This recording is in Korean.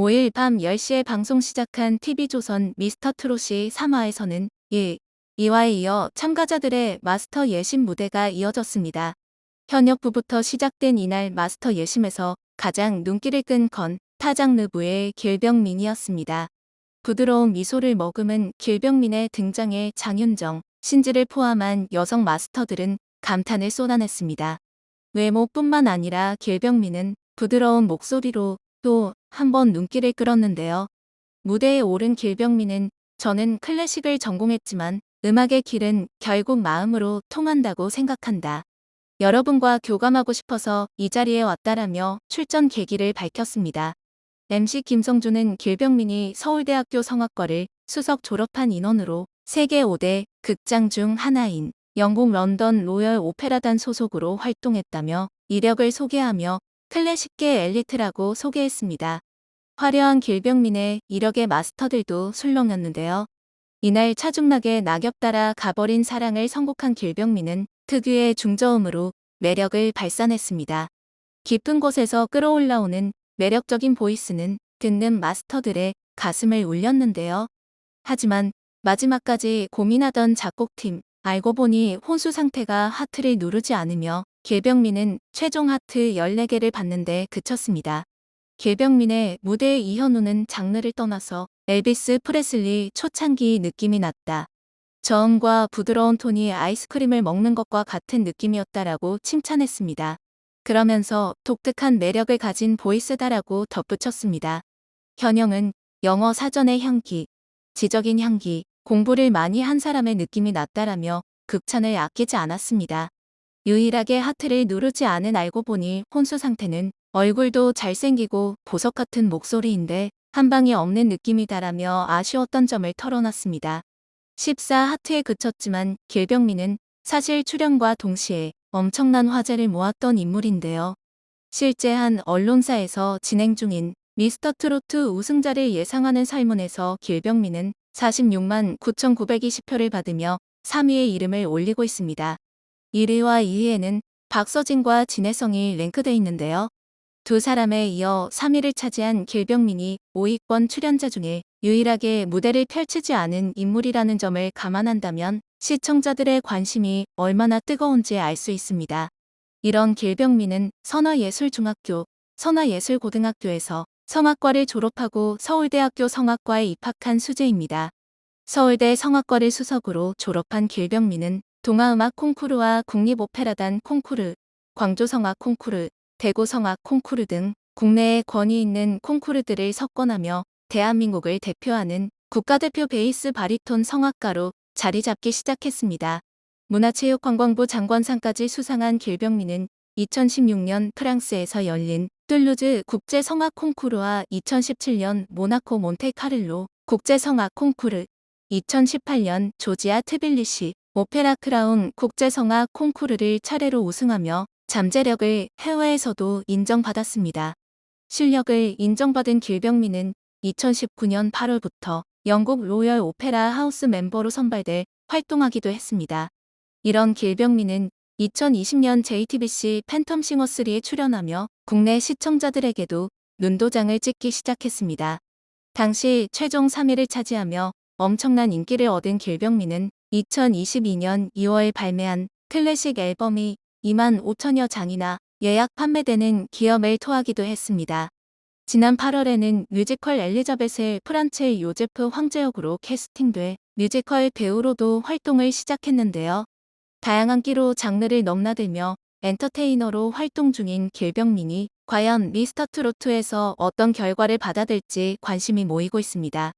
5일 밤 10시에 방송 시작한 TV조선 미스터 트롯이 3화에서는 1, 2화에 이어 참가자들의 마스터 예심 무대가 이어졌습니다. 현역부부터 시작된 이날 마스터 예심에서 가장 눈길을 끈 건 타장르부의 길병민이었습니다. 부드러운 미소를 머금은 길병민의 등장에 장윤정, 신지를 포함한 여성 마스터들은 감탄을 쏟아냈습니다. 외모뿐만 아니라 길병민은 부드러운 목소리로 또 한 번 눈길을 끌었는데요. 무대에 오른 길병민은 저는 클래식을 전공했지만 음악의 길은 결국 마음으로 통한다고 생각한다. 여러분과 교감하고 싶어서 이 자리에 왔다라며 출전 계기를 밝혔습니다. MC 김성주는 길병민이 서울대학교 성악과를 수석 졸업한 인원으로 세계 5대 극장 중 하나인 영국 런던 로열 오페라단 소속으로 활동했다며 이력을 소개하며 클래식계 엘리트라고 소개했습니다. 화려한 길병민의 이력의 마스터들도 술렁였는데요. 이날 차중락에 낙엽 따라 가버린 사랑을 선곡한 길병민은 특유의 중저음으로 매력을 발산했습니다. 깊은 곳에서 끌어올라오는 매력적인 보이스는 듣는 마스터들의 가슴을 울렸는데요. 하지만 마지막까지 고민하던 작곡팀, 알고 보니 혼수 상태가 하트를 누르지 않으며 길병민은 최종 하트 14개를 받는데 그쳤습니다. 길병민의 무대의 이현우는 장르를 떠나서 엘비스 프레슬리 초창기 느낌이 났다. 저음과 부드러운 톤이 아이스크림을 먹는 것과 같은 느낌이었다라고 칭찬했습니다. 그러면서 독특한 매력을 가진 보이스다라고 덧붙였습니다. 현영은 영어 사전의 향기, 지적인 향기, 공부를 많이 한 사람의 느낌이 났다라며 극찬을 아끼지 않았습니다. 유일하게 하트를 누르지 않은 알고 보니 혼수 상태는 얼굴도 잘생기고 보석 같은 목소리인데 한 방이 없는 느낌이다라며 아쉬웠던 점을 털어놨습니다. 14 하트에 그쳤지만 길병민은 사실 출연과 동시에 엄청난 화제를 모았던 인물인데요. 실제 한 언론사에서 진행 중인 미스터 트로트 우승자를 예상하는 설문에서 길병민은 46만 9,920표를 받으며 3위의 이름을 올리고 있습니다. 1위와 2위에는 박서진과 진혜성이 랭크돼 있는데요. 두 사람에 이어 3위를 차지한 길병민이 5위권 출연자 중에 유일하게 무대를 펼치지 않은 인물이라는 점을 감안한다면 시청자들의 관심이 얼마나 뜨거운지 알 수 있습니다. 이런 길병민은 선화예술중학교, 선화예술고등학교에서 성악과를 졸업하고 서울대학교 성악과에 입학한 수재입니다. 서울대 성악과를 수석으로 졸업한 길병민은 동아음악 콩쿠르와 국립오페라단 콩쿠르, 광주성악 콩쿠르, 대구성악 콩쿠르 등 국내에 권위 있는 콩쿠르들을 석권하며 대한민국을 대표하는 국가대표 베이스 바리톤 성악가로 자리 잡기 시작했습니다. 문화체육관광부 장관상까지 수상한 길병민은 2016년 프랑스에서 열린 툴루즈 국제성악 콩쿠르와 2017년 모나코 몬테카를로 국제성악 콩쿠르, 2018년 조지아 트빌리시 오페라 크라운 국제성악 콩쿠르를 차례로 우승하며 잠재력을 해외에서도 인정받았습니다. 실력을 인정받은 길병민은 2019년 8월부터 영국 로열 오페라 하우스 멤버로 선발돼 활동하기도 했습니다. 이런 길병민은 2020년 JTBC 팬텀 싱어3에 출연하며 국내 시청자들에게도 눈도장을 찍기 시작했습니다. 당시 최종 3위를 차지하며 엄청난 인기를 얻은 길병민은 2022년 2월 발매한 클래식 앨범이 2만 5천여 장이나 예약 판매되는 기염을 토하기도 했습니다. 지난 8월에는 뮤지컬 엘리자벳의 프란체 요제프 황제 역으로 캐스팅돼 뮤지컬 배우로도 활동을 시작했는데요. 다양한 끼로 장르를 넘나들며 엔터테이너로 활동 중인 길병민이 과연 미스터 트로트에서 어떤 결과를 받아들지 관심이 모이고 있습니다.